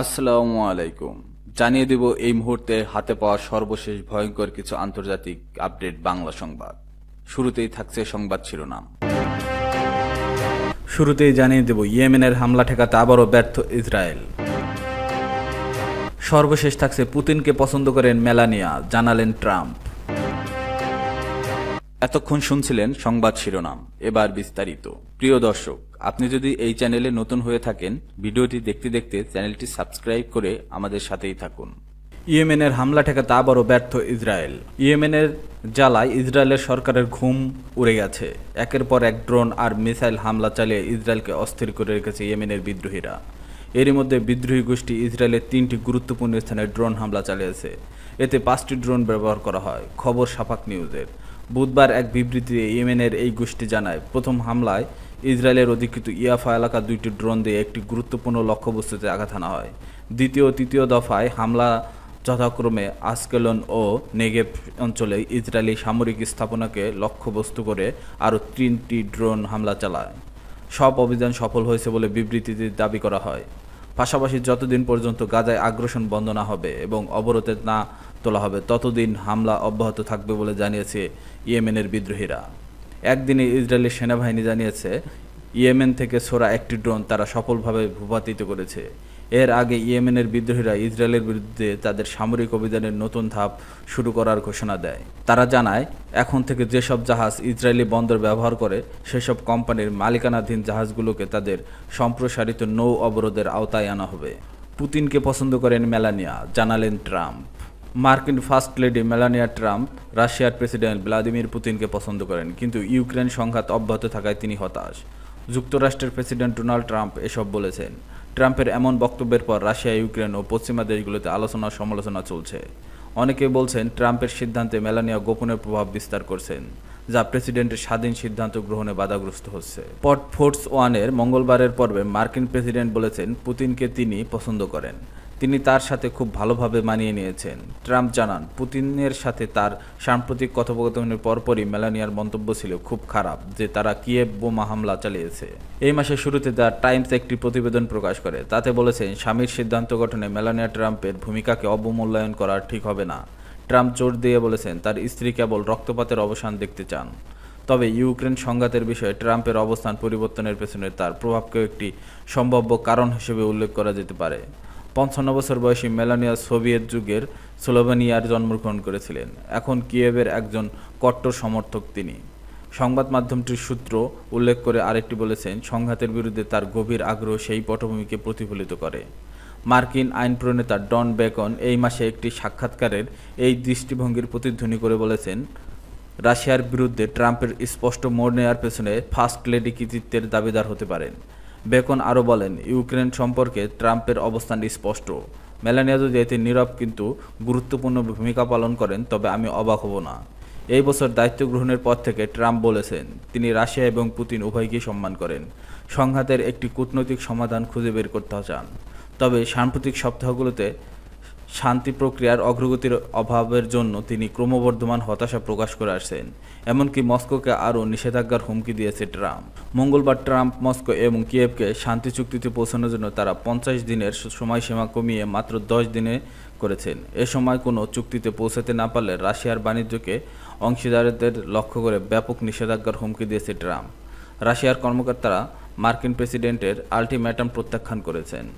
আসসালামু আলাইকুম। জানিয়ে দেব এই মুহূর্তে হাতে পাওয়া সর্বশেষ ভয়ঙ্কর কিছু আন্তর্জাতিক আপডেট বাংলা সংবাদ। শুরুতেই থাকছে সংবাদ শিরোনাম। শুরুতেই জানিয়ে দেব, ইয়েমেনের হামলা ঠেকাতে আবারও ব্যর্থ ইসরায়েল। সর্বশেষ থাকছে পুতিনকে পছন্দ করেন মেলানিয়া, জানালেন ট্রাম্প। এতক্ষণ শুনছিলেন সংবাদ শিরোনাম। এবার বিস্তারিত। প্রিয় দর্শক আপনি যদি এই চ্যানেলে নতুন হয়ে থাকেন, ভিডিওটি দেখতে দেখতে চ্যানেলটি সাবস্ক্রাইব করে আমাদের সাথেই থাকুন। ইয়েমেনের হামলা ঠেকাতে আবারও ব্যর্থ ইসরায়েল। ইয়েমেনের জ্বালায় ইসরায়েলের সরকারের ঘুম উড়ে গেছে। একের পর এক ড্রোন আর মিসাইল হামলা চালিয়ে ইসরায়েলকে অস্থির করে রেখেছে ইয়েমেনের বিদ্রোহীরা। এরই মধ্যে বিদ্রোহী গোষ্ঠী ইসরায়েলের তিনটি গুরুত্বপূর্ণ স্থানে ড্রোন হামলা চালিয়েছে। এতে পাঁচটি ড্রোন ব্যবহার করা হয়। খবর সাফাক নিউজের। বুধবার এক বিবৃতিতে ইয়েমেনের এই গোষ্ঠী জানায়, প্রথম হামলায় ইসরায়েলের অধিকৃত ইয়াফা এলাকা দুইটি ড্রোন দিয়ে একটি গুরুত্বপূর্ণ লক্ষ্যবস্তুতে আঘাত হানা হয়। দ্বিতীয় তৃতীয় দফায় হামলা যথাক্রমে আসকেলন ও নেগেভ অঞ্চলে ইসরায়েলি সামরিক স্থাপনাকে লক্ষ্যবস্তু করে আরও তিনটি ড্রোন হামলা চালায়। সব অভিযান সফল হয়েছে বলে বিবৃতিতে দাবি করা হয়। পাশাপাশি যতদিন পর্যন্ত গাজায় আগ্রাসন বন্ধ না হবে এবং অবরোধে না তোলা হবে, ততদিন হামলা অব্যাহত থাকবে বলে জানিয়েছে ইয়েমেনের বিদ্রোহীরা। একদিনে ইসরায়েলি সেনাবাহিনী জানিয়েছে ইয়েমেন থেকে ছোড়া একটি ড্রোন তারা সফলভাবে ভূপাতিত করেছে। এর আগে ইয়েমেনের বিদ্রোহীরা ইসরায়েলের বিরুদ্ধে তাদের সামরিক অভিযানের নতুন ধাপ শুরু করার ঘোষণা দেয়। তারা জানায়, এখন থেকে যেসব জাহাজ ইসরায়েলি বন্দর ব্যবহার করে, সেসব কোম্পানির মালিকানাধীন জাহাজগুলোকে তাদের সম্প্রসারিত নৌ অবরোধের আওতায় আনা হবে। পুতিনকে পছন্দ করেন মেলানিয়া, জানালেন ট্রাম্প। মার্কিন ফার্স্ট লেডি মেলানিয়া ট্রাম্প, রাশিয়ার প্রেসিডেন্ট ভ্লাদিমির পুতিনকে পছন্দ করেন, কিন্তু ইউক্রেন সংঘাত অব্যাহত থাকায় তিনি হতাশ। যুক্তরাষ্ট্রের প্রেসিডেন্ট ডোনাল্ড ট্রাম্প এসব বলেছেন। ট্রাম্পের এমন বক্তব্যের পর রাশিয়া, ইউক্রেন ও পশ্চিমা দেশগুলোতে আলোচনা সমালোচনা চলছে। অনেকে বলছেন ট্রাম্পের সিদ্ধান্তে মেলানিয়া গোপনের প্রভাব বিস্তার করছেন, যা প্রেসিডেন্টের স্বাধীন সিদ্ধান্ত গ্রহণে বাধাগ্রস্ত হচ্ছে। পট ফোর্স ওয়ানের মঙ্গলবারের পর্বে মার্কিন প্রেসিডেন্ট বলেছেন, পুতিনকে তিনি পছন্দ করেন। তিনি তার সাথে খুব ভালোভাবে মানিয়ে নিয়েছেন। ট্রাম্প জানান, পুতিনের সাথে তার সাম্প্রতিক কথোপকথনের পরপরই মেলানিয়ার মন্তব্য ছিল খুব খারাপ, যে তারা কিয়েভ বোমা হামলা চালিয়েছে। এই মাসের শুরুতে দ্য টাইমস একটি প্রতিবেদন প্রকাশ করে। তাতে বলেছেন, স্বামীর সিদ্ধান্ত গঠনে মেলানিয়া ট্রাম্পের ভূমিকাকে অবমূল্যায়ন করা ঠিক হবে না। ট্রাম্প জোর দিয়ে বলেছেন, তার স্ত্রী কেবল রক্তপাতের অবসান দেখতে চান। তবে ইউক্রেন সংঘাতের বিষয়ে ট্রাম্পের অবস্থান পরিবর্তনের পেছনে তার প্রভাবকেও একটি সম্ভাব্য কারণ হিসেবে উল্লেখ করা যেতে পারে। পঞ্চান্ন বছর বয়সী মেলানিয়া সোভিয়েত যুগের স্লোভেনিয়ার জন্মগ্রহণ করেছিলেন। এখন কিয়েভের একজন কট্টর সমর্থক তিনি। সংবাদ মাধ্যমটির সূত্র উল্লেখ করে আরেকটি বলেছেন, সংঘাতের বিরুদ্ধে তার গভীর আগ্রহ সেই পটভূমিকে প্রতিফলিত করে। মার্কিন আইন প্রণেতা ডন বেকন এই মাসে একটি সাক্ষাৎকারের এই দৃষ্টিভঙ্গির প্রতিধ্বনি করে বলেছেন, রাশিয়ার বিরুদ্ধে ট্রাম্পের স্পষ্ট মোড় নেওয়ার পেছনে ফার্স্ট লেডি কৃতিত্বের দাবিদার হতে পারেন। বেকন আরও বলেন, ইউক্রেন সম্পর্কে ট্রাম্পের অবস্থান স্পষ্ট। মেলানিয়া যদি এতে নীরব কিন্তু গুরুত্বপূর্ণ ভূমিকা পালন করেন, তবে আমি অবাক হব না। এই বছর দায়িত্ব গ্রহণের পর থেকে ট্রাম্প বলেছেন, তিনি রাশিয়া এবং পুতিন উভয়কেই সম্মান করেন। সংঘাতের একটি কূটনৈতিক সমাধান খুঁজে বের করতে চান। তবে সাম্প্রতিক সপ্তাহগুলোতে শান্তি প্রক্রিয়ার অগ্রগতির অভাবের জন্য তিনি ক্রমবর্ধমান হতাশা প্রকাশ করে আসছেন, এমনকি মস্কোকে আরও নিষেধাজ্ঞার হুমকি দিয়েছে ট্রাম্প। মঙ্গলবার ট্রাম্প মস্কো এবং কিয়েভকে শান্তি চুক্তিতে পৌঁছানোর জন্য তারা পঞ্চাশ দিনের সময়সীমা কমিয়ে মাত্র দশ দিনে করেছেন। এ সময় কোনো চুক্তিতে পৌঁছাতে না পারলে রাশিয়ার বাণিজ্যকে অংশীদারদের লক্ষ্য করে ব্যাপক নিষেধাজ্ঞার হুমকি দিয়েছে ট্রাম্প। রাশিয়ার কর্মকর্তারা মার্কিন প্রেসিডেন্টের আলটিমেটাম প্রত্যাখ্যান করেছেন।